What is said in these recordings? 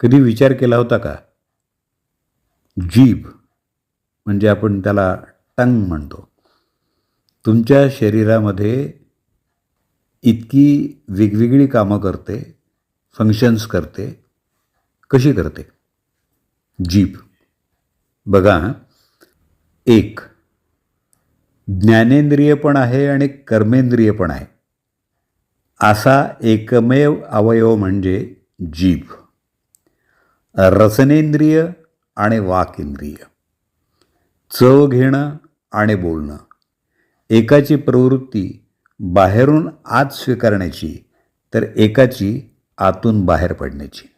कधी विचार केला होता का? जीभ म्हणजे आपण त्याला टंग म्हणतो. तुमच्या शरीरामध्ये इतकी वेगवेगळी कामं करते फंक्शन्स करते कशी करते? जीभ. बघा एक. ज्ञानेंद्रिय पण आहे आणि कर्मेंद्रिय पण आहे. असा एकमेव अवयव म्हणजे जीभ. रसनेंद्रिय आणि वाकेंद्रिय. चव घेणं आणि बोलणं. एकाची प्रवृत्ती बाहेरून आत स्वीकारण्याची तर एकाची आतून बाहेर पडण्याची.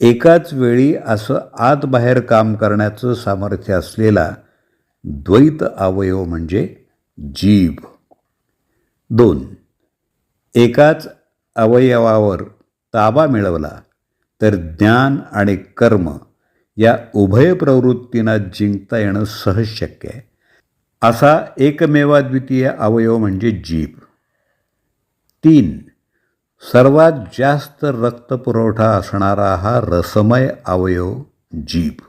एकाच वेळी असं आत बाहेर काम करण्याचं सामर्थ्य असलेला द्वैत अवयव म्हणजे जीभ. दोन एकाच अवयवावर ताबा मिळवला तर ज्ञान आणि कर्म या उभय प्रवृत्तींना जिंकता येणं सहज शक्य आहे. असा एकमेवाद्वितीय अवयव म्हणजे जीभ. तीन सर्वात जास्त रक्तपुरवठा असणारा हा रसमय अवयव जीभ.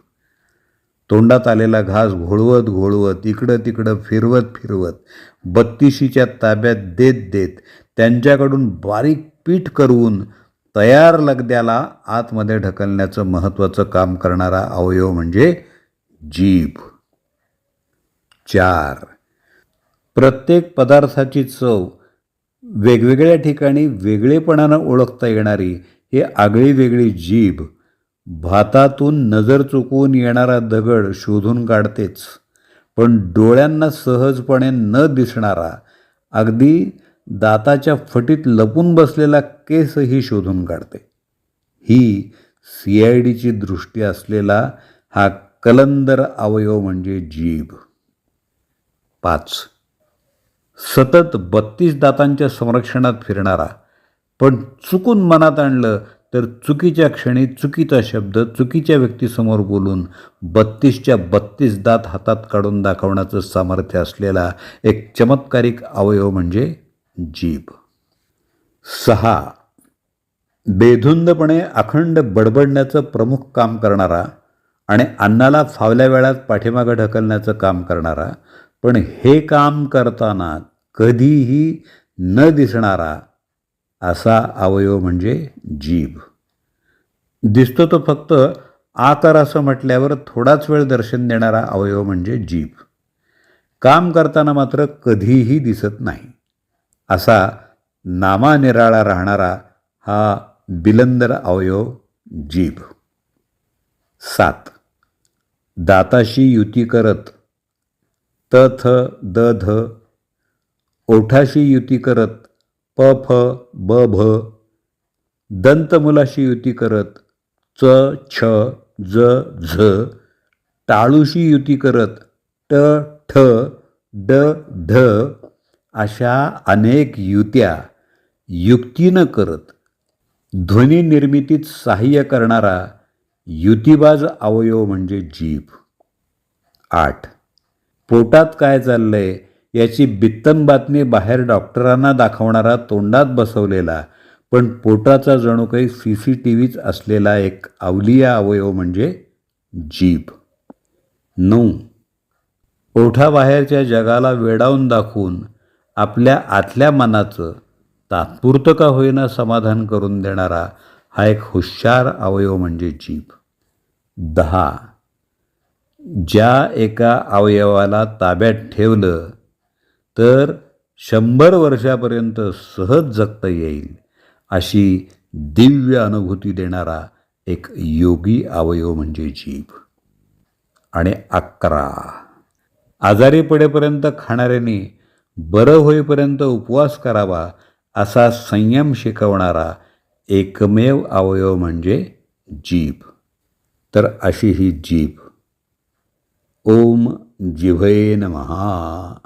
तोंडात आलेला घास घोळवत घोळवत इकडं तिकडं फिरवत फिरवत बत्तीशीच्या ताब्यात देत देत त्यांच्याकडून बारीक पीठ करून तयार लगद्याला आतमध्ये ढकलण्याचं महत्त्वाचं काम करणारा अवयव म्हणजे जीभ. चार. प्रत्येक पदार्थाची चव वेगवेगळ्या ठिकाणी वेगळेपणानं ओळखता येणारी ही आगळी वेगळी जीभ भातातून नजर चुकवून येणारा दगड शोधून काढतेच पण डोळ्यांना सहजपणे न दिसणारा अगदी दाताच्या फटीत लपून बसलेला केसही शोधून काढते. ही सी आय डीची दृष्टी असलेला हा कलंदर अवयव म्हणजे जीभ. पाच. सतत बत्तीस दातांच्या संरक्षणात फिरणारा पण चुकून मनात आणलं तर चुकीच्या क्षणी चुकीचा शब्द चुकीच्या व्यक्तीसमोर बोलून बत्तीसच्या बत्तीस दात हातात काढून दाखवण्याचं सामर्थ्य असलेला एक चमत्कारिक अवयव म्हणजे जीभ. सहा. बेधुंदपणे अखंड बडबडण्याचं प्रमुख काम करणारा आणि अन्नाला फावल्या वेळात पाठीमागं ढकलण्याचं काम करणारा पण हे काम करताना कधीही न दिसणारा असा अवयव म्हणजे जीभ. दिसतो तो फक्त आकार असं म्हटल्यावर थोडाच वेळ दर्शन देणारा अवयव म्हणजे जीभ. काम करताना मात्र कधीही दिसत नाही. असा नामानिराळा राहणारा हा बिलंदर अवयव जीभ. सात. दाताशी युती करत. त थ द ध. ओठाशी युती करत. प फ ब भ. दंतमुलाशी युती करत च छ ज झ. टाळूशी युती करत ट ठ ड ढ. अशा अनेक युत्या युक्तीनं करत ध्वनी निर्मितीत सहाय्य करणारा युतिबाज अवयव म्हणजे जीभ. आठ. पोटात काय चाललंय? याची बित्तम बातमी बाहेर डॉक्टरांना दाखवणारा तोंडात बसवलेला. पण पोटाचा जणू काही सी सी टी व्हीच असलेला एक अवलिया अवयव म्हणजे जीभ. नऊ. ओठाबाहेरच्या जगाला वेडावून दाखवून आपल्या आतल्या मनाचं तात्पुरतं का होईना समाधान करून देणारा हा एक हुशार अवयव म्हणजे जीभ. दहा. ज्या एका अवयवाला ताब्यात ठेवलं तर शंभर वर्षापर्यंत सहज जगता येईल अशी दिव्य अनुभूती देणारा एक योगी अवयव म्हणजे जीभ. आणि अकरा आजारी पडेपर्यंत खाणाऱ्यांनी बरं होईपर्यंत उपवास करावा असा संयम शिकवणारा एकमेव अवयव म्हणजे जीभ. तर अशी ही जीभ. ओम जिभये नमहा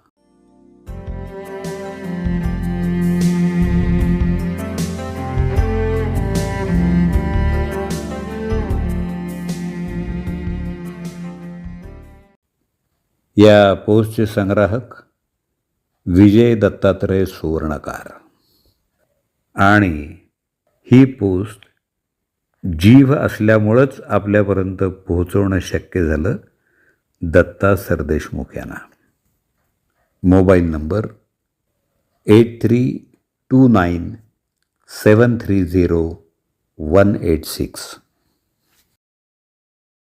या पोस्टचे संग्राहक विजय दत्तात्रय सुवर्णकार. आणि ही पोस्ट जीव असल्यामुळंच आपल्यापर्यंत पोहोचवणं शक्य झालं दत्ता सरदेशमुख यांना. Mobile number eight three two nine seven three zero one eight six.